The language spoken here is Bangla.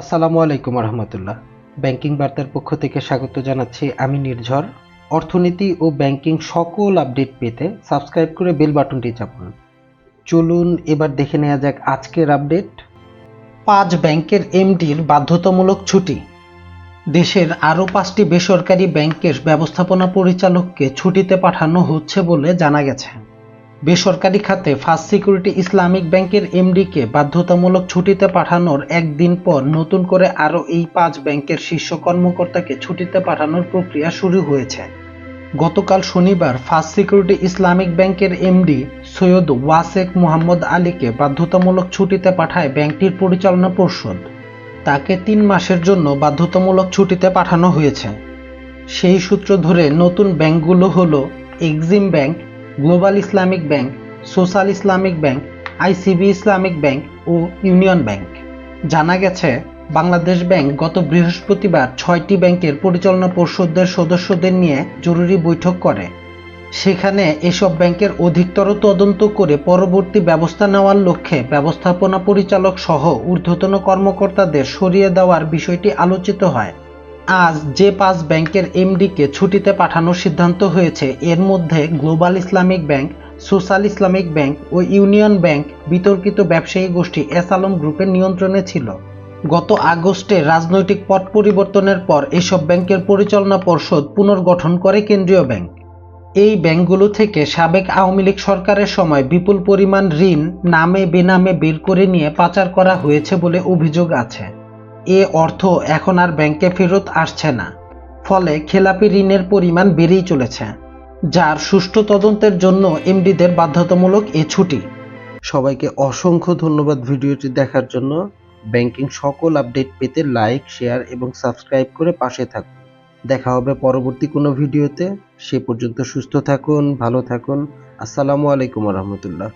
আসসালামু আলাইকুম রহমতুল্লাহ ব্যাংকিং বার্তার পক্ষ থেকে স্বাগত জানাচ্ছি আমি নির্ঝর। অর্থনীতি ও ব্যাংকিং সকল আপডেট পেতে সাবস্ক্রাইব করে বেল বাটনটি চাপুন। চলুন এবার দেখে নেওয়া যাক আজকের আপডেট। পাঁচ ব্যাংকের এমডির বাধ্যতামূলক ছুটি। দেশের আরও পাঁচটি বেসরকারি ব্যাংকের ব্যবস্থাপনা পরিচালককে ছুটিতে পাঠানো হচ্ছে বলে জানা গেছে। বেসরকারি খাতে ফার্স্ট সিকিউরিটি ইসলামিক ব্যাংকের এমডিকে বাধ্যতামূলক ছুটিতে পাঠানোর একদিন পর নতুন করে আরও এই পাঁচ ব্যাংকের শীর্ষ কর্মকর্তাকে ছুটিতে পাঠানোর প্রক্রিয়া শুরু হয়েছে। গতকাল শনিবার ফার্স্ট সিকিউরিটি ইসলামিক ব্যাংকের এমডি সৈয়দ ওয়াসেক মোহাম্মদ আলীকে বাধ্যতামূলক ছুটিতে পাঠায় ব্যাংকটির পরিচালনা পর্ষদ। তাকে তিন মাসের জন্য বাধ্যতামূলক ছুটিতে পাঠানো হয়েছে। সেই সূত্র ধরে নতুন ব্যাংকগুলো হলো Exim Bank Global Islamic Bank, Social Islamic Bank, ICB Islamic Bank ও ইউনিয়ন ব্যাংক। জানা গেছে, বাংলাদেশ ব্যাংক গত বৃহস্পতিবার ছয়টি ব্যাংকের পরিচালনা পর্ষদের সদস্যদের নিয়ে জরুরি বৈঠক করে। সেখানে এসব ব্যাংকের অধিকতর তদন্ত করে পরবর্তী ব্যবস্থা নেওয়ার লক্ষ্যে ব্যবস্থাপনা পরিচালক সহ ঊর্ধ্বতন কর্মকর্তাদের সরিয়ে দেওয়ার বিষয়টি আলোচিত হয়। আজ যে পাঁচ ব্যাংকের এমডিকে ছুটিতে পাঠানোর সিদ্ধান্ত হয়েছে, এর মধ্যে Global Islamic Bank, Social Islamic Bank ও ইউনিয়ন ব্যাংক বিতর্কিত ব্যবসায়ী গোষ্ঠী এস আলম গ্রুপের নিয়ন্ত্রণে ছিল। গত আগস্টে রাজনৈতিক পট পরিবর্তনের পর এসব ব্যাংকের পরিচালনা পর্ষদ পুনর্গঠন করে কেন্দ্রীয় ব্যাংক। এই ব্যাংকগুলো থেকে সাবেক আওয়ামী লীগ সরকারের সময় বিপুল পরিমাণ ঋণ নামে বেনামে বের করে নিয়ে পাচার করা হয়েছে বলে অভিযোগ আছে। এ অর্থ এখন আর ব্যাংকে ফেরত আসছে না। ফলে খেলাপি ঋণের পরিমাণ বেড়েই চলেছে, যার সুষ্ঠু তদন্তের জন্য এমডিদের বাধ্যতামূলক এ ছুটি। সবাইকে অসংখ্য ধন্যবাদ ভিডিওটি দেখার জন্য। ব্যাংকিং সকল আপডেট পেতে লাইক, শেয়ার এবং সাবস্ক্রাইব করে পাশে থাকুন। দেখা হবে পরবর্তী কোনো ভিডিওতে। সে পর্যন্ত সুস্থ থাকুন, ভালো থাকুন। আসসালামু আলাইকুম রহমতুল্লাহ।